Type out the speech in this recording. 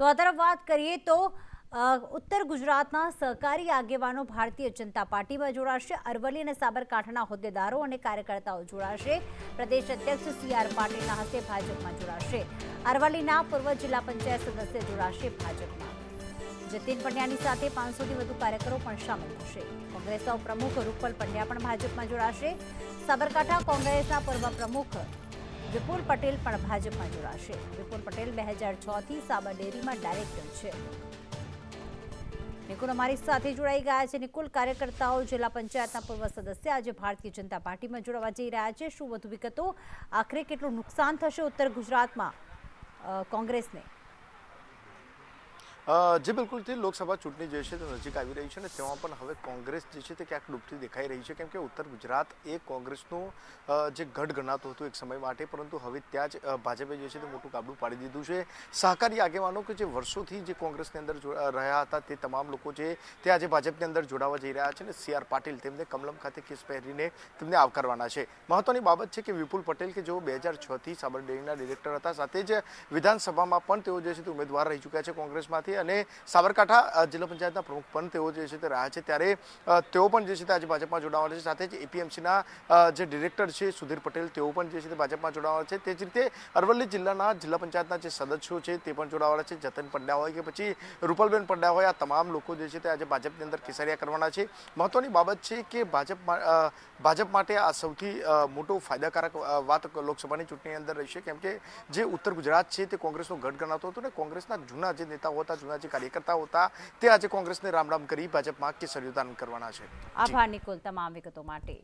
તો આ તરફ વાત કરીએ તો ઉત્તર ગુજરાતના સહકારી આગેવાનો ભારતીય જનતા પાર્ટીમાં જોડાશે. અરવલ્લી અને સાબરકાંઠાના હોદ્દેદારો અને કાર્યકર્તાઓ જોડાશે. પ્રદેશ અધ્યક્ષ સી આર પાટીલના હસ્તે ભાજપમાં જોડાશે. અરવલ્લીના પૂર્વ જિલ્લા પંચાયત સદસ્ય જોડાશે ભાજપમાં. જતીન પંડ્યાની સાથે પાંચસોથી વધુ કાર્યકરો પણ સામેલ થશે. કોંગ્રેસના પ્રમુખ રૂપલ પંડ્યા પણ ભાજપમાં જોડાશે. સાબરકાંઠા કોંગ્રેસના પૂર્વ પ્રમુખ વિપુલ પટેલ પણ ભાજપમાં જોડાશે. વિપુલ પટેલ બે હજાર છથી સાબર ડેરીમાં ડાયરેક્ટર છે. નિકુલ અમારી સાથે જોડાઈ ગયા છે. નિકુલ, કાર્યકર્તાઓ જિલ્લા પંચાયતના પૂર્વ સદસ્ય આજે ભારતીય જનતા પાર્ટીમાં જોડાવા જઈ રહ્યા છે. શું વધુ વિગતો? આખરે કેટલું નુકસાન થશે ઉત્તર ગુજરાતમાં કોંગ્રેસને? જી બિલકુલથી લોકસભા ચૂંટણી જે છે તે નજીક આવી રહી છે અને તેમાં પણ હવે કોંગ્રેસ જે છે તે ક્યાંક ડૂબતી દેખાઈ રહી છે. કેમ કે ઉત્તર ગુજરાત એ કોંગ્રેસનું જે ગઢ ગણાતું હતું એક સમય માટે, પરંતુ હવે ત્યાં જ ભાજપે જે છે તે મોટું કાબુ પાડી દીધું છે. સહકારી આગેવાનો કે જે વર્ષોથી જે કોંગ્રેસની અંદર રહ્યા હતા તે તમામ લોકો જે તે આજે ભાજપની અંદર જોડાવા જઈ રહ્યા છે અને સી આર પાટીલ તેમને કમલમ ખાતે કેસ પહેરીને તેમને આવકારવાના છે. મહત્વની બાબત છે કે વિપુલ પટેલ કે જેઓ બે હજાર છથી સાબર ડેરીના ડિરેક્ટર હતા, સાથે જ વિધાનસભામાં પણ તેઓ જે છે તે ઉમેદવાર રહી ચૂક્યા છે કોંગ્રેસમાંથી. અને સાબરકાંઠા જિલ્લા પંચાયતના પ્રમુખ પણ તેઓ જે છે તે રહ્યા છે. ત્યારે તેઓ પણ જે છે તે આજે ભાજપમાં જોડાવાના છે. સાથે જ એપીએમસીના જે ડિરેક્ટર છે સુધીર પટેલ તેઓ પણ જે છે તે ભાજપમાં જોડાવાના છે. તે જ રીતે અરવલ્લી જિલ્લાના જિલ્લા પંચાયતના જે સદસ્યો છે તે પણ જોડાવાના છે. જતન પંડ્યા હોય કે પછી રૂપલબેન પંડ્યા હોય આ તમામ લોકો જે છે તે આજે ભાજપની અંદર કેસરિયા કરવાના છે. મહત્વની બાબત છે કે ભાજપ ભાજપ માટે આ સૌથી મોટો ફાયદાકારક વાત લોકસભાની ચૂંટણીની અંદર રહેશે. કેમ કે જે ઉત્તર ગુજરાત છે તે કોંગ્રેસનો ગઢ ગણાતો હતો ને કોંગ્રેસના જૂના જે નેતાઓ હતા જૂના જે કાર્યકર્તાઓ હતા તે આજે કોંગ્રેસને રામ રામ કરી ભાજપમાં કેસર યોગદાન કરવાના છે. આભાર નિકુલ તમામ વિગતો માટે.